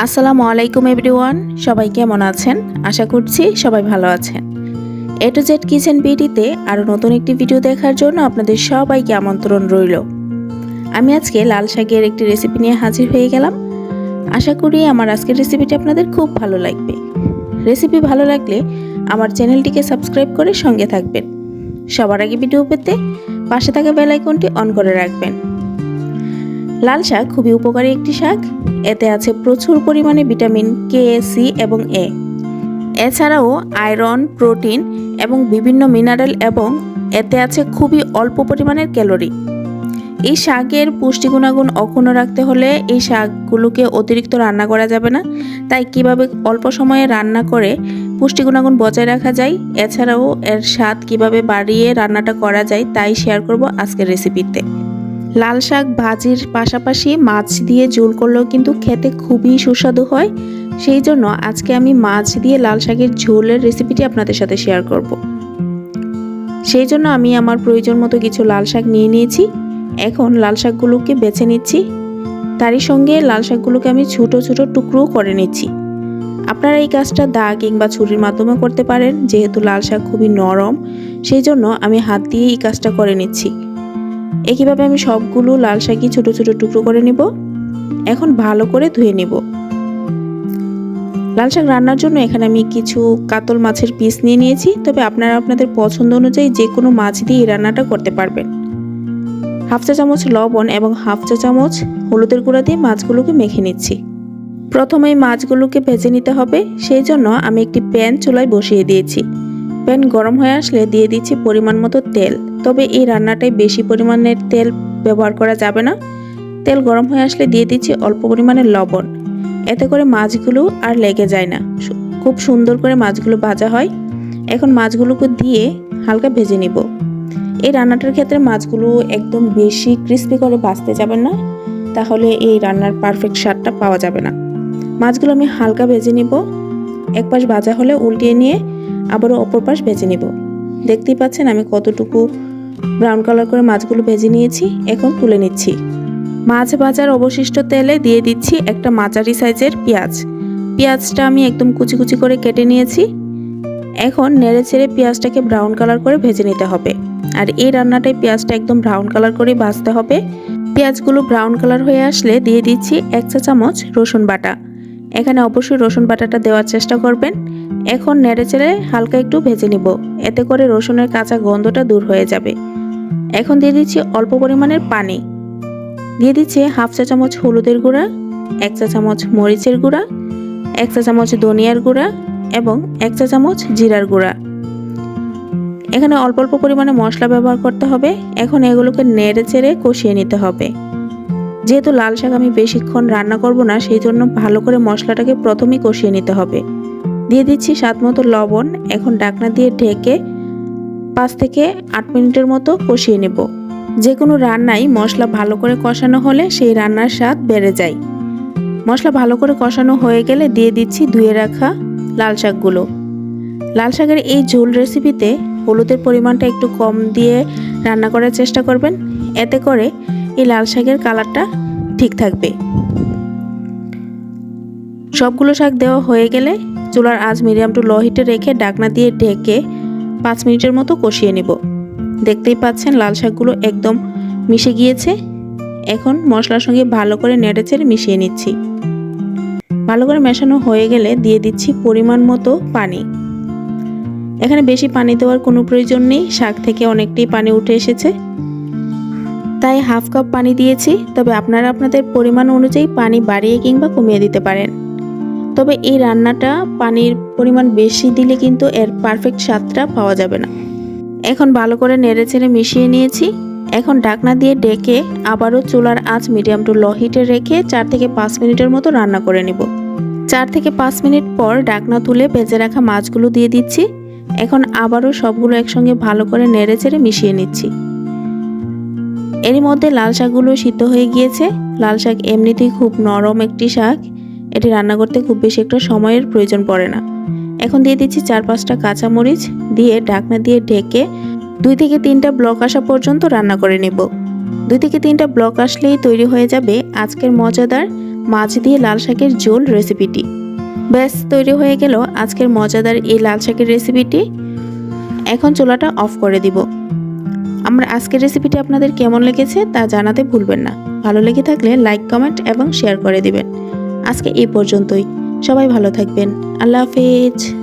আসসালামু আলাইকুম এভরিওয়ান, সবাই কেমন আছেন? আশা করছি সবাই ভালো আছেন। এ টু জেড কিচেন বিডিতে আরও নতুন একটি ভিডিও দেখার জন্য আপনাদের সবাইকে আমন্ত্রণ রইল। আমি আজকে লাল শাকের একটি রেসিপি নিয়ে হাজির হয়ে গেলাম। আশা করি আমার আজকের রেসিপিটি আপনাদের খুব ভালো লাগবে। রেসিপি ভালো লাগলে আমার চ্যানেলটিকে সাবস্ক্রাইব করে সঙ্গে থাকবেন। সবার আগে ভিডিও পেতে পাশে থাকা বেল আইকনটি অন করে রাখবেন। লাল শাক খুবই উপকারী একটি শাক। এতে আছে প্রচুর পরিমাণে ভিটামিন কে, সি এবং এ। এছাড়াও আয়রন, প্রোটিন এবং বিভিন্ন মিনারেল এবং এতে আছে খুবই অল্প পরিমাণের ক্যালোরি। এই শাকের পুষ্টি গুণাগুণ অক্ষুণ্ণ রাখতে হলে এই শাকগুলোকে অতিরিক্ত রান্না করা যাবে না। তাই কীভাবে অল্প সময়ে রান্না করে পুষ্টি গুণাগুণ বজায় রাখা যায়, এছাড়াও এর স্বাদ কীভাবে বাড়িয়ে রান্নাটা করা যায়, তাই শেয়ার করব আজকের রেসিপিতে লাল শাক ভাজির পাশাপাশি মাছ দিয়ে ঝোল করলেও কিন্তু খেতে খুবই সুস্বাদু হয়। সেই জন্য আজকে আমি মাছ দিয়ে লাল শাকের ঝোলের রেসিপিটি আপনাদের সাথে শেয়ার করব। সেই জন্য আমি আমার প্রয়োজন মতো কিছু লাল শাক নিয়ে নিয়েছি। এখন লাল শাকগুলোকে বেছে নিচ্ছি। তারই সঙ্গে লাল শাকগুলোকে আমি ছোটো ছোটো টুকরোও করে নিচ্ছি। আপনারা এই কাজটা দা কিংবা ছুরির মাধ্যমে করতে পারেন, যেহেতু লাল শাক খুবই নরম। সেই জন্য আমি হাত দিয়ে এই কাজটা করে নিচ্ছি। একইভাবে আমি সবগুলো লাল শাকই ছোটো ছোটো টুকরো করে নিব। এখন ভালো করে ধুয়ে নিব। লাল শাক রান্নার জন্য এখানে আমি কিছু কাতল মাছের পিস নিয়ে নিয়েছি। তবে আপনারা আপনাদের পছন্দ অনুযায়ী যে কোনো মাছ দিয়ে রান্নাটা করতে পারবেন। হাফ চা চামচ লবণ এবং হাফ চা চামচ হলুদের গুঁড়া দিয়ে মাছগুলোকে মেখে নিচ্ছি। প্রথমে মাছগুলোকে ভেজে নিতে হবে। সেই জন্য আমি একটি প্যান চুলায় বসিয়ে দিয়েছি। প্যান গরম হয়ে আসলে দিয়ে দিচ্ছি পরিমাণ মতো তেল। তবে এই রান্নাটায় বেশি পরিমাণের তেল ব্যবহার করা যাবে না। তেল গরম হয়ে আসলে দিয়ে দিচ্ছি অল্প পরিমাণের লবণ। এতে করে মাছগুলো আর লেগে যায় না। খুব সুন্দর করে মাছগুলো ভাজা হয়। এখন মাছগুলোকে দিয়ে হালকা ভেজে নিব। এই রান্নাটার ক্ষেত্রে মাছগুলো একদম বেশি ক্রিস্পি করে ভাজতে যাবেন না। তাহলে এই রান্নার পারফেক্ট স্বাদটা পাওয়া যাবে না। মাছগুলো আমি হালকা ভেজে নিব। এক পাশ ভাজা হলে উল্টিয়ে নিয়ে আবারও অপর পাশ ভেজে নিব। দেখতেই পাচ্ছেন আমি কতটুকু ব্রাউন কালার করে মাছগুলো ভেজে নিয়েছি, এখন তুলে নিচ্ছি। মাছ ভাজার অবশিষ্ট তেলে দিয়ে দিচ্ছি একটা মাঝারি সাইজের পেঁয়াজ। পেঁয়াজটা আমি একদম কুচি কুচি করে কেটে নিয়েছি। এখন নেড়ে ছেড়ে পেঁয়াজটাকে ব্রাউন কালার করে ভেজে নিতে হবে। আর এই রান্নাটায় পেঁয়াজটা একদম ব্রাউন কালার করে ভাজতে হবে। পেঁয়াজগুলো ব্রাউন কালার হয়ে আসলে দিয়ে দিচ্ছি এক চা চামচ রসুন বাটা। এখানে অবশ্যই রসুন বাটাটা দেওয়ার চেষ্টা করবেন। এখন নেড়ে চেড়ে হালকা একটু ভেজে নিব। এতে করে রসুনের কাঁচা গন্ধটা দূর হয়ে যাবে। এখন দিয়ে দিচ্ছি অল্প পরিমাণের পানি। দিয়ে দিচ্ছি হাফ চা চামচ হলুদের গুঁড়া, এক চা চামচ মরিচের গুঁড়া, এক চা চামচ ধনিয়ার গুঁড়া এবং এক চা চামচ জিরার গুঁড়া। এখানে অল্প অল্প পরিমাণে মশলা ব্যবহার করতে হবে। এখন এগুলোকে নেড়ে চেড়ে কষিয়ে নিতে হবে। যেহেতু লাল শাক আমি বেশিক্ষণ রান্না করব না, সেই জন্য ভালো করে মশলাটাকে প্রথমেই কষিয়ে নিতে হবে। দিয়ে দিচ্ছি স্বাদ মতো লবণ। এখন ডাকনা দিয়ে ঢেকে পাঁচ থেকে আট মিনিটের মতো কষিয়ে নেব। যে কোনো রান্নায় মশলা ভালো করে কষানো হলে সেই রান্নার স্বাদ বেড়ে যায়। মশলা ভালো করে কষানো হয়ে গেলে দিয়ে দিচ্ছি ধুয়ে রাখা লাল শাকগুলো। লাল শাকের এই ঝোল রেসিপিতে হলুদের পরিমাণটা একটু কম দিয়ে রান্না করার চেষ্টা করবেন। এতে করে এই লাল শাকের কালারটা ঠিক থাকবে। সবগুলো শাক দেওয়া হয়ে গেলে চুলার আঁচ মিডিয়াম টু লো হিটে রেখে ডাকনা দিয়ে ঢেকে পাঁচ মিনিটের মতো কষিয়ে নেব। দেখতেই পাচ্ছেন লাল শাকগুলো একদম মিশে গিয়েছে। এখন মশলার সঙ্গে ভালো করে নেড়ে চেড়ে মিশিয়ে নিচ্ছি। ভালো করে মেশানো হয়ে গেলে দিয়ে দিচ্ছি পরিমাণ মতো পানি। এখানে বেশি পানি দেওয়ার কোনো প্রয়োজন নেই, শাক থেকে অনেকটাই পানি উঠে এসেছে। তাই হাফ কাপ পানি দিয়েছি, তবে আপনারা আপনাদের পরিমাণ অনুযায়ী পানি বাড়িয়ে কিংবা কমিয়ে দিতে পারেন। তবে এই রান্নাটা পানির পরিমাণ বেশি দিলে কিন্তু এর পারফেক্ট স্বাদটা পাওয়া যাবে না। এখন ভালো করে নেড়ে ছেড়ে মিশিয়ে নিয়েছি। এখন ডাকনা দিয়ে ডেকে আবারও চুলার আঁচ মিডিয়াম টু লো হিটে রেখে চার থেকে পাঁচ মিনিটের মতো রান্না করে নেব। চার থেকে পাঁচ মিনিট পর ডাকনা তুলে ভেজে রাখা মাছগুলো দিয়ে দিচ্ছি। এখন আবারও সবগুলো একসঙ্গে ভালো করে নেড়ে চেড়ে মিশিয়ে নিচ্ছি। এরই মধ্যে লাল শাকগুলো সিদ্ধ হয়ে গিয়েছে। লাল শাক এমনিতেই খুব নরম একটি শাক। এটি রান্না করতে খুব বেশি একটা সময়ের প্রয়োজন পড়ে না। এখন দিয়ে দিচ্ছি চার পাঁচটা কাঁচামরিচ দিয়ে ঢাকনা দিয়ে ঢেকে দুই থেকে তিনটা ব্লক আসা পর্যন্ত রান্না করে নেব। দুই থেকে তিনটা ব্লক আসলেই তৈরি হয়ে যাবে আজকের মজাদার মাছ দিয়ে লাল শাকের ঝোল রেসিপিটি। ব্যাস, তৈরি হয়ে গেল আজকের মজাদার এই লাল শাকের রেসিপিটি। এখন চুলাটা অফ করে দিব। আমার আজকের রেসিপিটি আপনাদের কেমন লেগেছে তা জানাতে ভুলবেন না। ভালো লেগে থাকলে লাইক, কমেন্ট এবং শেয়ার করে দিবেন। আজকে এ পর্যন্তই। সবাই ভালো থাকবেন। আল্লাহ হাফেজ।